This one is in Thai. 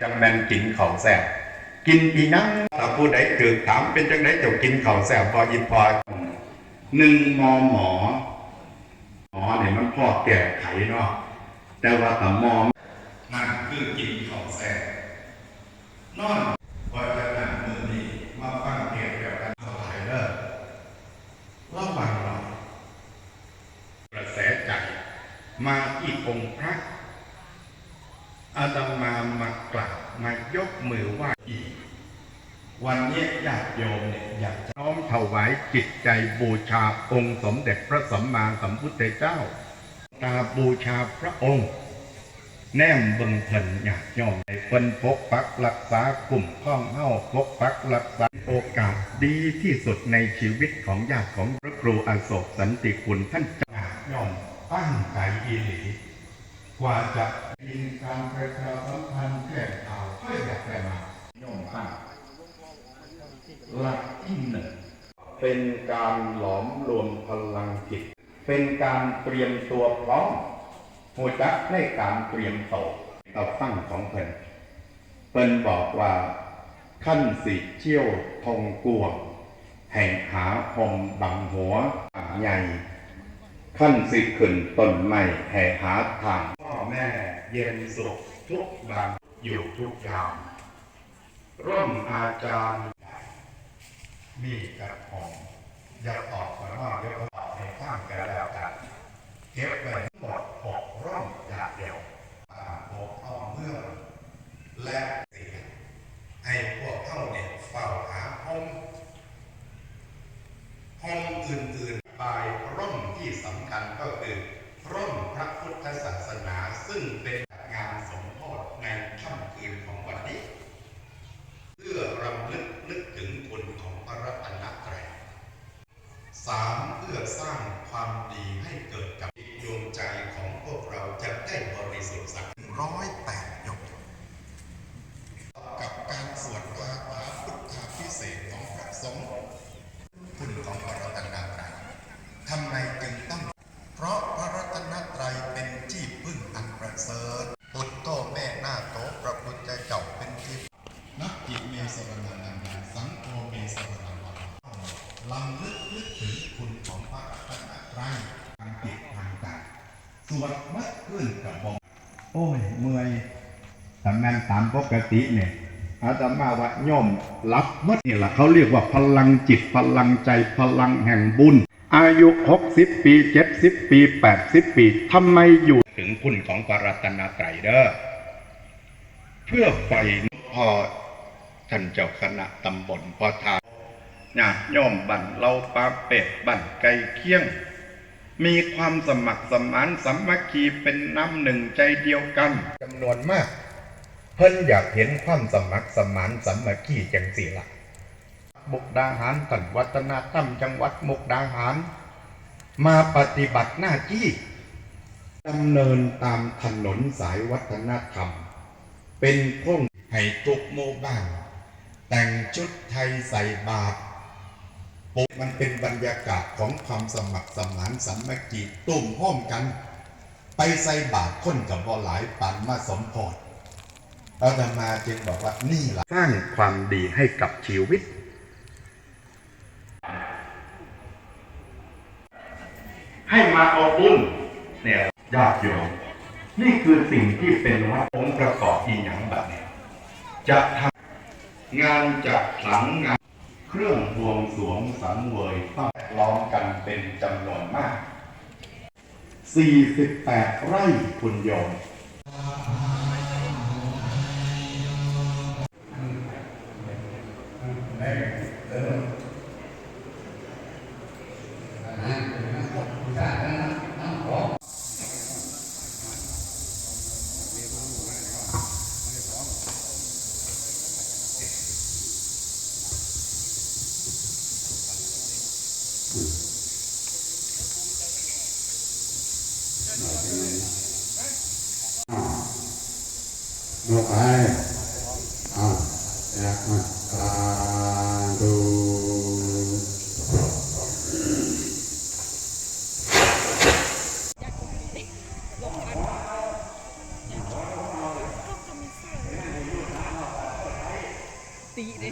จังแมนกินข้าวแซ่บกินปีนังถ้าผู้ใดเกิดถามเป็นจังไดเจ้ากินข้าวแซ่บพออีพอหนึ่งมอหมอหมอเนี่ยมันพ่อแก่ไขเนาะแต่ว่าแต่มอนั่นคือกินข้าวแซ่บนอนพอจะนั่งมือนี้มาฟังเทศน์เกี่ยวกันเข้าไทยเด้อระวังหน่อยกระแสใจมาที่องค์พระ อาตมามากราบมายกมือไหว้อีก วันนี้ญาติโยมเนี่ยอยากจะน้อมถวายจิตใจบูชาองค์สมเด็จพระสัมมาสัมพุทธเจ้า ตาบูชาพระองค์ แนมบิงเพิ่นอยากยอมในเพิ่นปกปักรักษากลุ่มข้องเฮ้าปกปักรักษาโอกาสดีที่สุดในชีวิตของญาติของพระครูอโศกสันติคุณท่านจะยอมตั้งใจอีหลี กว่าจะยินการประชาสัมพันธ์แก้ข่าวเพื่ออยากได้มาโยมตั้งหลักที่หนึ่งเป็นการหลอมรวมพลังจิต เป็นการเตรียมตัวพร้อมหัวจักในการเตรียมโตวเอาฟังของเพิ่นเพิ่นบอกว่าขั้นสิเชี่ยวทองกวงแห่งหาหมบังหัวใหญ่ขั้นสิขึ้นต้นไม้แห่หาทางพ่อ แม่เย็นสุขทุกบางอยู่ทุกยามร่มอาจารย์มีกระหองอยากออกมาว่าเดี๋ยวก็ออกในข้างกันแล้วกันเก็บไว้ทั้งหมดหกร่มอย่างเดียวอ่าหกอ้อมเมืองและเสียให้พวกเข้าเนี่ยเฝ้าหาห้อง ห้องอื่นๆปลายร่มที่สำคัญก็คือ ร่มพระพุทธศาสนาซึ่ งเป็นงานสมโภชในค่ำคืนของวันนี้ เพื่อรำลึกนึกถึงคุณของพระรัตนตรัยสามเพื่อสร้างความดีให้เกิดกับ ลึกถึงคุณของพระรัตนตรัยทางจิตทางใจสวดมัดขึ้นกับบองโอ้ย เมื่อยแต่แม่นตามปกติเนี่ยอาตมาว่าโย่อมรับมัดนี่แหละเขาเรียกว่าพลังจิตพลังใจพลังแห่งบุญ อายุ 60 ปี 70 ปี 80 ปีทำไมอยู่ถึงคุณของพระรัตนตรัยเด้อเพื่อไฟพอท่านเจ้าคณะตำบลพอทา ญาติโยมบันเราปาเป็ดบันไก่เคียง มีความสมัครสมานสามัคคีเป็นน้ำหนึ่งใจเดียวกันจำนวนมาก เพิ่นอยากเห็นความสมัครสมานสามัคคีจังสีละมุกดาหารสันวัฒนธรรมจังหวัดมุกดาหาร มาปฏิบัติหน้าที่ดำเนินตามถนนสายวัฒนธรรม เป็นพงให้ทุกโมบ้าน แต่งชุดไทยใส่บาตร มันเป็นบรรยากาศของความสมัครสมานสามัคคีตุ่มห้อมกัน ไปใส่บาตรค้นกับบ่หลายปานมาสมพรอาตมาจึงบอกว่านี่แหละสร้างความดีให้กับชีวิต ให้มาเอาบุญเนี่ยญาติโยมนี่คือสิ่งที่เป็นวัดองค์ประกอบอีหยังแบบนี้จะทำงานจัดหลังงาน เครื่องบวงสวงสังเวยต้องล้อมกันเป็นจำนวนมาก 48 ไร่คุณโยมล เนี่ยอะสาธุตีเล